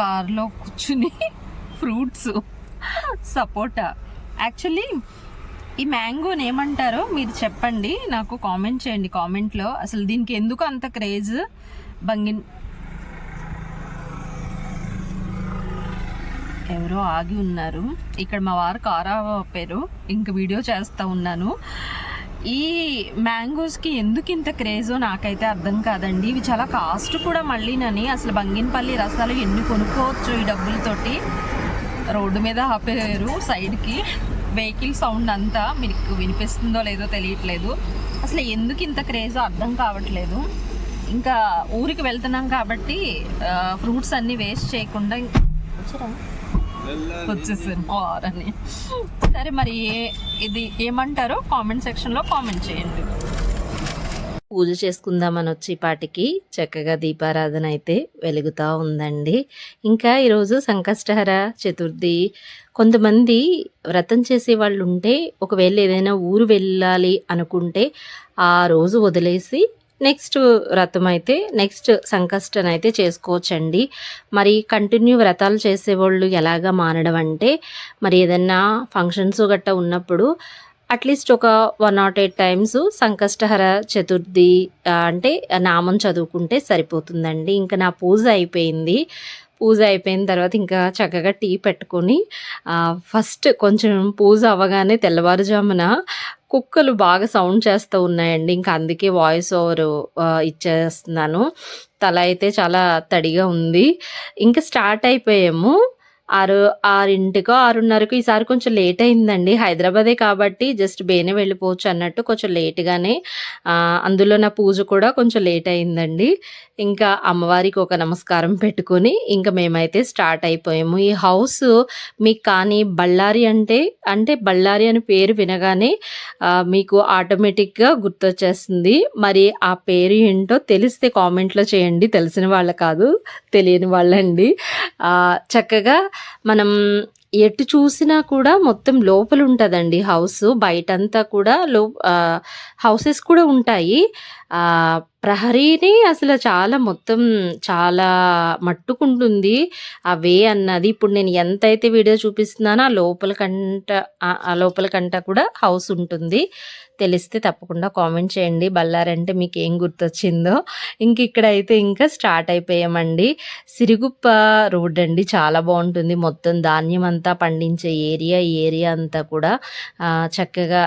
కార్లో కూర్చుని ఫ్రూట్స్ సపోటా. యాక్చువల్లీ ఈ మ్యాంగోని ఏమంటారో మీరు చెప్పండి నాకు కామెంట్ చేయండి కామెంట్లో. అసలు దీనికి ఎందుకు అంత క్రేజ్? బంగిన్ ఎవరో ఆగి ఉన్నారు. ఇక్కడ మా వారు కారా పేరు. ఇంక వీడియో చేస్తూ ఉన్నాను. ఈ మ్యాంగోస్కి ఎందుకు ఇంత క్రేజో నాకైతే అర్థం కాదండి. ఇవి చాలా కాస్ట్ కూడా మళ్ళీనని. అసలు బంగినపల్లి రసాలు ఎన్ని కొనుక్కోవచ్చు ఈ డబ్బులతోటి? రోడ్డు మీద ఆపేరు సైడ్కి. వెహికల్ సౌండ్ అంతా మీకు వినిపిస్తుందో లేదో తెలియట్లేదు. అసలు ఎందుకు ఇంత క్రేజో అర్థం కావట్లేదు. ఇంకా ఊరికి వెళ్తున్నాం కాబట్టి ఫ్రూట్స్ అన్నీ వేస్ట్ చేయకుండా వచ్చారా? సరే మరి ఏ- ఇది ఏమంటారో కామెంట్ సెక్షన్లో కామెంట్ చేయండి. పూజ చేసుకుందామని వచ్చి పాటికి చక్కగా దీపారాధన అయితే వెలుగుతూ ఉందండి. ఇంకా ఈరోజు సంకష్టహర చతుర్థి. కొంతమంది వ్రతం చేసే వాళ్ళు ఉంటే ఒకవేళ ఏదైనా ఊరు వెళ్ళాలి అనుకుంటే ఆ రోజు వదిలేసి నెక్స్ట్ వ్రతం అయితే నెక్స్ట్ సంకష్టం అయితే చేసుకోవచ్చండి. మరి కంటిన్యూ వ్రతాలు చేసేవాళ్ళు ఎలాగా మానడం అంటే మరి ఏదన్నా ఫంక్షన్స్ గట్ట ఉన్నప్పుడు అట్లీస్ట్ ఒక one nought eight times Sankashtahara Chaturthi అంటే నామం చదువుకుంటే సరిపోతుందండి. ఇంకా నా పూజ అయిపోయింది. పూజ అయిపోయిన తర్వాత ఇంకా చక్కగా టీ పెట్టుకొని ఫస్ట్ కొంచెం పూజ అవ్వగానే తెల్లవారుజామున కుక్కలు బాగా సౌండ్ చేస్తూ ఉన్నాయండి. ఇంకా అందుకే వాయిస్ ఓవర్ ఇచ్చేస్తున్నాను. తల అయితే చాలా తడిగా ఉంది. ఇంకా స్టార్ట్ అయిపోయాము. ఆరు ఆరింటికో ఆరున్నరకు ఈసారి కొంచెం లేట్ అయిందండి. హైదరాబాదే కాబట్టి జస్ట్ బేనే వెళ్ళిపోవచ్చు అన్నట్టు కొంచెం లేట్గానే అందులో నా పూజ కూడా కొంచెం లేట్ అయిందండి. ఇంకా అమ్మవారికి ఒక నమస్కారం పెట్టుకొని ఇంకా మేమైతే స్టార్ట్ అయిపోయాము. ఈ హౌస్ మీకు కానీ బళ్ళారి అంటే అంటే బళ్ళారి అని పేరు వినగానే మీకు ఆటోమేటిక్గా గుర్తొచ్చేస్తుంది. మరి ఆ పేరు ఏంటో తెలిస్తే కామెంట్లో చేయండి. తెలిసిన వాళ్ళ కాదు తెలియని వాళ్ళండి. చక్కగా మనం ఎటు చూసినా కూడా మొత్తం లోపల ఉంటుందండి హౌస్ బయటంతా కూడా లో హౌసెస్ కూడా ఉంటాయి. ప్రహరీని అసలు చాలా మొత్తం చాలా మట్టుకుంటుంది. ఆ వే అన్నది ఇప్పుడు నేను ఎంత అయితే వీడియో చూపిస్తున్నానో ఆ లోపల కంట ఆ లోపల కంట కూడా హౌస్ ఉంటుంది. తెలిస్తే తప్పకుండా కామెంట్ చేయండి. బళ్ళారంటే మీకు ఏం గుర్తొచ్చిందో. ఇంక ఇక్కడ అయితే ఇంకా స్టార్ట్ అయిపోయామండి. సిరుగుప్ప రోడ్ అండి చాలా బాగుంటుంది. మొత్తం ధాన్యం అంతా పండించే ఏరియా ఈ ఏరియా అంతా కూడా చక్కగా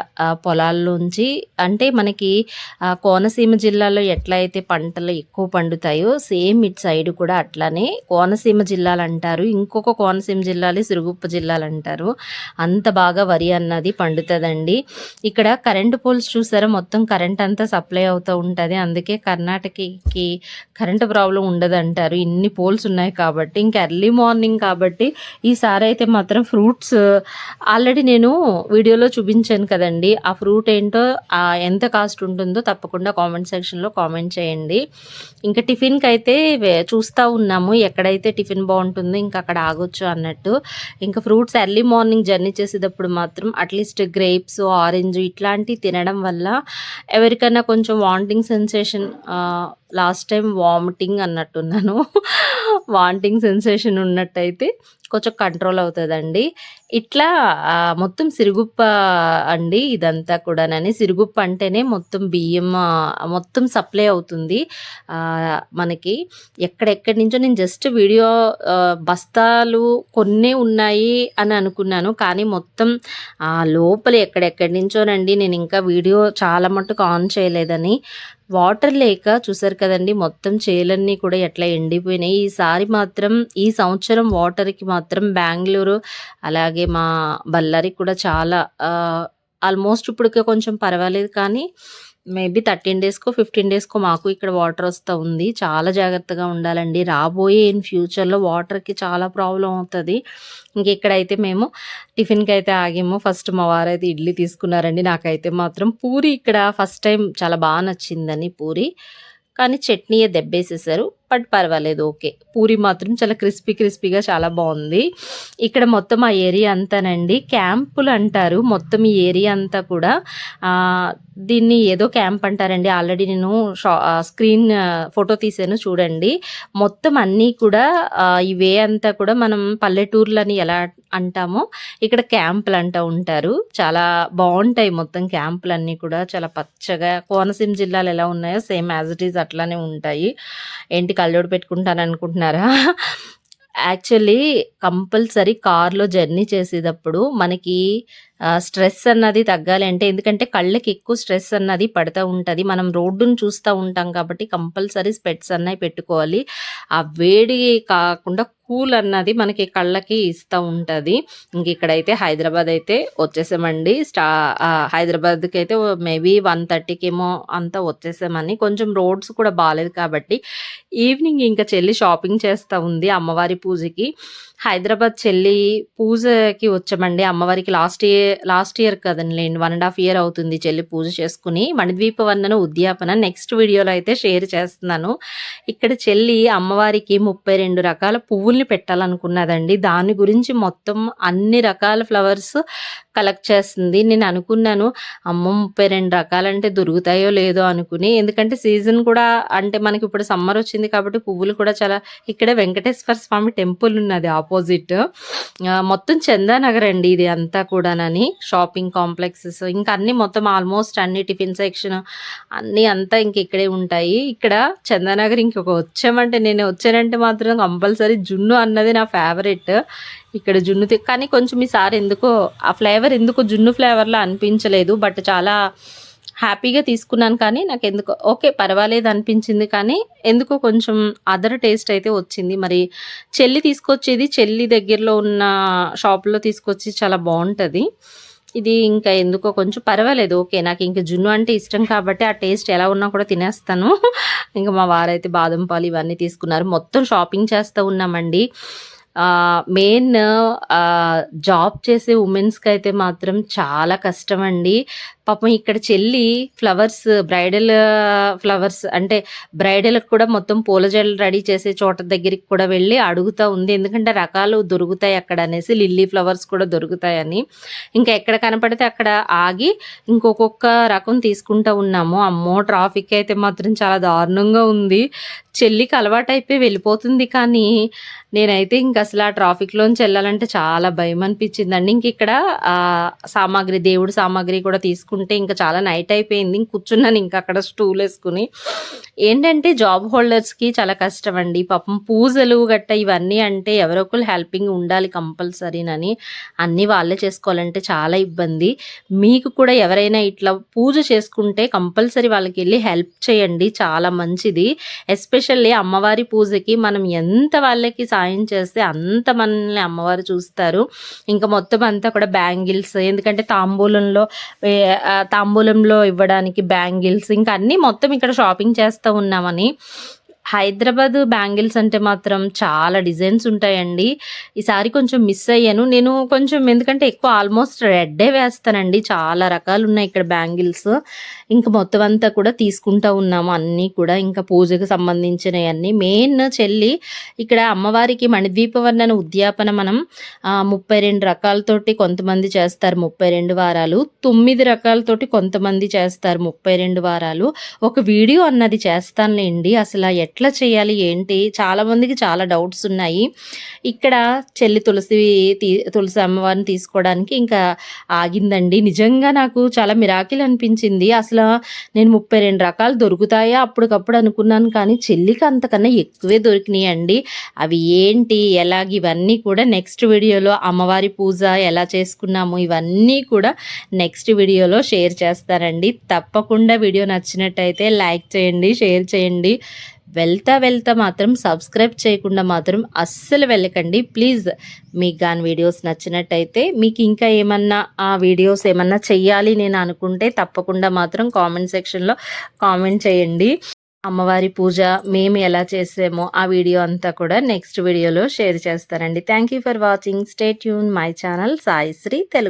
పొలాల్లోంచి అంటే మనకి కోనసీమ జిల్లాలో ఎట్లయితే పంటలు ఎక్కువ పండుతాయో సేమ్ ఇటు సైడ్ కూడా అట్లానే కోనసీమ జిల్లాలు అంటారు ఇంకొక కోనసీమ జిల్లాలే సిరుగుప్ప జిల్లాలు అంటారు అంత బాగా వరి అన్నది పండుతుందండి. ఇక్కడ కరెంటు పోల్స్ చూసారా? మొత్తం కరెంట్ అంతా సప్లై అవుతూ ఉంటుంది. అందుకే కర్ణాటకకి కరెంటు ప్రాబ్లం ఉండదు అంటారు ఇన్ని పోల్స్ ఉన్నాయి కాబట్టి ఇంకా ఎర్లీ మార్నింగ్ కాబట్టి ఈసారి అయితే మాత్రం ఫ్రూట్స్ ఆల్రెడీ నేను వీడియోలో చూపించాను కదండి. ఆ ఫ్రూట్ ఏంటో ఎంత కాస్ట్ ఉంటుందో తప్పకుండా కామెంట్ సెక్షన్లో కామెంట్ చేయండి. ఇంకా టిఫిన్కి అయితే చూస్తూ ఉన్నాము. ఎక్కడైతే టిఫిన్ బాగుంటుందో ఇంకా అక్కడ ఆగొచ్చు అన్నట్టు. ఇంకా ఫ్రూట్స్ ఎర్లీ మార్నింగ్ జర్నీ చేసేటప్పుడు మాత్రం అట్లీస్ట్ గ్రేప్స్ ఆరెంజ్ ఇట్లాంటి తినడం వల్ల ఎవరికైనా కొంచెం vomiting sensation last time vomiting అన్నట్టున్నాను. Wanting sensation ఉన్నట్టయితే కొంచెం కంట్రోల్ అవుతుందండి. ఇట్లా మొత్తం సిరుగుప్ప అండి ఇదంతా కూడానని. సిరుగుప్ప అంటేనే మొత్తం బియ్యం మొత్తం సప్లై అవుతుంది. మనకి ఎక్కడెక్కడి నుంచో నేను జస్ట్ వీడియో బస్తాలు కొన్ని ఉన్నాయి అని అనుకున్నాను. కానీ మొత్తం ఆ లోపల ఎక్కడెక్కడి నుంచోనండి. నేను ఇంకా వీడియో చాలా మట్టుకు ఆన్ చేయలేదని. వాటర్ లేక చూసారు కదండి మొత్తం చేలన్నీ కూడా ఎట్లా ఎండిపోయినాయి. ఈసారి మాత్రం ఈ సంవత్సరం వాటర్కి మాత్రం బెంగళూరు అలాగే మా బళ్ళారికి కూడా చాలా ఆల్మోస్ట్ ఇప్పటికే కొంచెం పర్వాలేదు కానీ మేబీ థర్టీన్ డేస్కో ఫిఫ్టీన్ డేస్కో మాకు ఇక్కడ వాటర్ వస్తూ ఉంది. చాలా జాగ్రత్తగా ఉండాలండి. రాబోయే ఇన్ ఫ్యూచర్లో వాటర్కి చాలా ప్రాబ్లం అవుతుంది. ఇంక ఇక్కడైతే మేము టిఫిన్కి అయితే ఆగేమో. ఫస్ట్ మా వారైతే ఇడ్లీ తీసుకున్నారండి. నాకైతే మాత్రం పూరి ఇక్కడ ఫస్ట్ టైం చాలా బాగా నచ్చిందని పూరి. కానీ చట్నీయే దెబ్బేసేసారు. బట్ పర్వాలేదు ఓకే. పూరి మాత్రం చాలా క్రిస్పీ క్రిస్పీగా చాలా బాగుంది. ఇక్కడ మొత్తం ఆ ఏరియా అంతానండి. క్యాంపులు అంటారు. మొత్తం ఈ ఏరియా అంతా కూడా దీన్ని ఏదో క్యాంప్ అంటారండి. ఆల్రెడీ నేను షా స్క్రీన్ ఫోటో తీసాను చూడండి. మొత్తం అన్నీ కూడా ఇవే ఈ వే అంతా కూడా మనం పల్లెటూర్లని ఎలా అంటామో ఇక్కడ క్యాంపులు అంటూ ఉంటారు. చాలా బాగుంటాయి మొత్తం క్యాంపులు అన్నీ కూడా. చాలా పచ్చగా కోనసీమ జిల్లాలు ఎలా ఉన్నాయో సేమ్ యాజ్ ఇట్ ఈజ్ అట్లానే ఉంటాయి. ఏంటి కళ్ళోడు పెట్టుకుంటాను అనుకుంటున్నారా? యాక్చువల్లీ కంపల్సరీ కార్లో జర్నీ చేసేటప్పుడు మనకి స్ట్రెస్ అన్నది తగ్గాలి అంటే ఎందుకంటే కళ్ళకి ఎక్కువ స్ట్రెస్ అన్నది పడుతూ ఉంటుంది. మనం రోడ్డును చూస్తూ ఉంటాం కాబట్టి కంపల్సరీ స్పెట్స్ అన్నవి పెట్టుకోవాలి. ఆ వేడి కాకుండా కూల్ అన్నది మనకి కళ్ళకి ఇస్తూ ఉంటుంది. ఇంక ఇక్కడైతే హైదరాబాద్ అయితే వచ్చేసామండి. స్టా హైదరాబాద్కి అయితే మేబీ వన్ థర్టీకి ఏమో అంతా వచ్చేసామని. కొంచెం రోడ్స్ కూడా బాగాలేదు కాబట్టి ఈవినింగ్ ఇంకా చెల్లి షాపింగ్ చేస్తూ ఉంది అమ్మవారి పూజకి. హైదరాబాద్ చెల్లి పూజకి వచ్చామండి. అమ్మవారికి లాస్ట్ ఇయర్ లాస్ట్ ఇయర్ కదండి వన్ అండ్ హాఫ్ ఇయర్ అవుతుంది చెల్లి పూజ చేసుకుని. మణిద్వీప వందన ఉద్యాపన నెక్స్ట్ వీడియోలో అయితే షేర్ చేస్తున్నాను. ఇక్కడ చెల్లి అమ్మవారికి ముప్పై రెండు రకాల పువ్వుల్ని పెట్టాలనుకున్నదండి. దాని గురించి మొత్తం అన్ని రకాల ఫ్లవర్స్ కలెక్ట్ చేస్తుంది. నేను అనుకున్నాను అమ్మ ముప్పై రెండు రకాలంటే దొరుకుతాయో లేదో అనుకుని. ఎందుకంటే సీజన్ కూడా అంటే మనకి ఇప్పుడు సమ్మర్ వచ్చింది కాబట్టి పువ్వులు కూడా చాలా ఇక్కడ వెంకటేశ్వర స్వామి టెంపుల్ ఉన్నది ఆపోజిట్ మొత్తం చందానగర్ అండి ఇది అంతా కూడానని. షాపింగ్ కాంప్లెక్సెస్ ఇంకా అన్ని మొత్తం ఆల్మోస్ట్ అన్ని టిఫిన్ సెక్షన్ అన్ని అంతా ఇంక ఇక్కడే ఉంటాయి. ఇక్కడ చందానగర్ ఇంకొక వచ్చామంటే నేను వచ్చానంటే మాత్రం కంపల్సరీ జున్ను అన్నది నా ఫేవరెట్ ఇక్కడ జున్ను తి- కానీ కొంచెం ఈసారి ఎందుకో ఆ ఫ్లేవర్ ఎందుకో జున్ను ఫ్లేవర్లా అనిపించలేదు బట్ చాలా హ్యాపీగా తీసుకున్నాను కానీ నాకు ఎందుకో ఓకే పర్వాలేదు అనిపించింది కానీ ఎందుకో కొంచెం అదర్ టేస్ట్ అయితే వచ్చింది. మరి చెల్లి తీసుకొచ్చేది చెల్లి దగ్గరలో ఉన్న షాప్లో తీసుకొచ్చి చాలా బాగుంటుంది. ఇది ఇంకా ఎందుకో కొంచెం పర్వాలేదు ఓకే నాకు ఇంక జున్ను అంటే ఇష్టం కాబట్టి ఆ టేస్ట్ ఎలా ఉన్నా కూడా తినేస్తాను. ఇంకా మా వారైతే బాదం పాలు ఇవన్నీ తీసుకున్నారు. మొత్తం షాపింగ్ చేస్తూ ఉన్నామండి. మెయిన్ జాబ్ చేసే ఉమెన్స్కి అయితే మాత్రం చాలా కష్టం అండి పాపం ఇక్కడ చెల్లి ఫ్లవర్స్ బ్రైడల్ ఫ్లవర్స్ అంటే బ్రైడల్కి కూడా మొత్తం పూల జడలు రెడీ చేసే చోట దగ్గరికి కూడా వెళ్ళి అడుగుతూ ఉంది. ఎందుకంటే రకాలు దొరుకుతాయి అక్కడ అనేసి లిల్లీ ఫ్లవర్స్ కూడా దొరుకుతాయని. ఇంకా ఎక్కడ కనపడితే అక్కడ ఆగి ఇంకొకొక్క రకం తీసుకుంటూ ఉన్నాము. అమ్మో ట్రాఫిక్ అయితే మాత్రం చాలా దారుణంగా ఉంది. చెల్లికి అలవాటైపోయి వెళ్ళిపోతుంది కానీ నేనైతే ఇంక అసలు ఆ ట్రాఫిక్లోంచి వెళ్ళాలంటే చాలా భయం అనిపించిందండి. ఇంక ఇక్కడ సామాగ్రి దేవుడు సామాగ్రి కూడా తీసుకుంటాం ఇంకా చాలా నైట్ అయిపోయింది. ఇంక కూర్చున్నాను ఇంకా అక్కడ స్టూల్ వేసుకుని. ఏంటంటే జాబ్ హోల్డర్స్కి చాలా కష్టం అండి పాపం పూజలు గట్ట ఇవన్నీ అంటే ఎవరో ఒకరు హెల్పింగ్ ఉండాలి కంపల్సరీనని. అన్నీ వాళ్ళే చేసుకోవాలంటే చాలా ఇబ్బంది. మీకు కూడా ఎవరైనా ఇట్లా పూజ చేసుకుంటే కంపల్సరీ వాళ్ళకి వెళ్ళి హెల్ప్ చేయండి. చాలా మంచిది. ఎస్పెషల్లీ అమ్మవారి పూజకి మనం ఎంత వాళ్ళకి సాయం చేస్తే అంత మనల్ని అమ్మవారు చూస్తారు. ఇంకా మొత్తం అంతా కూడా బ్యాంగిల్స్ ఎందుకంటే తాంబూలంలో తాంబూలంలో ఇవ్వడానికి బ్యాంగిల్స్ ఇంకా అన్నీ మొత్తం ఇక్కడ షాపింగ్ చేస్తూ ఉన్నామని హైదరాబాద్ బ్యాంగిల్స్ అంటే మాత్రం చాలా డిజైన్స్ ఉంటాయండి. ఈసారి కొంచెం మిస్ అయ్యాను. నేను కొంచెం ఎందుకంటే ఎక్కువ ఆల్మోస్ట్ రెడ్డే వేస్తానండి. చాలా రకాలు ఉన్నాయి ఇక్కడ బ్యాంగిల్స్. ఇంకా మొత్తం అంతా కూడా తీసుకుంటా ఉన్నాము. అన్నీ కూడా ఇంకా పూజకు సంబంధించినవి అన్నీ మెయిన్ చెల్లి ఇక్కడ అమ్మవారికి మణిద్వీపవర్ణన ఉద్యాపన మనం ముప్పై రెండు రకాలతోటి కొంతమంది చేస్తారు ముప్పై రెండు వారాలు. తొమ్మిది రకాలతోటి కొంతమంది చేస్తారు ముప్పై రెండు వారాలు. ఒక వీడియో అన్నది చేస్తానులేండి. అసలు ఎట్లా చేయాలి ఏంటి? చాలా మందికి చాలా డౌట్స్ ఉన్నాయి. ఇక్కడ చెల్లి తులసి తీ తులసి అమ్మవారిని తీసుకోవడానికి ఇంకా ఆగిందండి. నిజంగా నాకు చాలా మిరాకిల్ అనిపించింది. అసలు నేను ముప్పై రెండు రకాలు దొరుకుతాయా? అప్పటికప్పుడు అనుకున్నాను కానీ చెల్లికి అంతకన్నా ఎక్కువే దొరికినాయి అండి అవి ఏంటి? ఎలాగ? ఇవన్నీ కూడా నెక్స్ట్ వీడియోలో అమ్మవారి పూజ ఎలా చేసుకున్నాము? ఇవన్నీ కూడా నెక్స్ట్ వీడియోలో షేర్ చేస్తానండి. తప్పకుండా వీడియో నచ్చినట్టయితే లైక్ చేయండి షేర్ చేయండి. వెళ్తా వెళ్తా మాత్రం సబ్స్క్రైబ్ చేయకుండా మాత్రం అస్సలు వెళ్ళకండి. ప్లీజ్ మీకు కానీ వీడియోస్ నచ్చినట్టయితే మీకు ఇంకా ఏమన్నా ఆ వీడియోస్ ఏమన్నా చెయ్యాలి నేను అనుకుంటే తప్పకుండా మాత్రం కామెంట్ సెక్షన్లో కామెంట్ చేయండి. అమ్మవారి పూజ మేము ఎలా చేసామో ఆ వీడియో అంతా కూడా నెక్స్ట్ వీడియోలో షేర్ చేస్తానండి. Thank you for watching stay tune my channel Saisri Telugu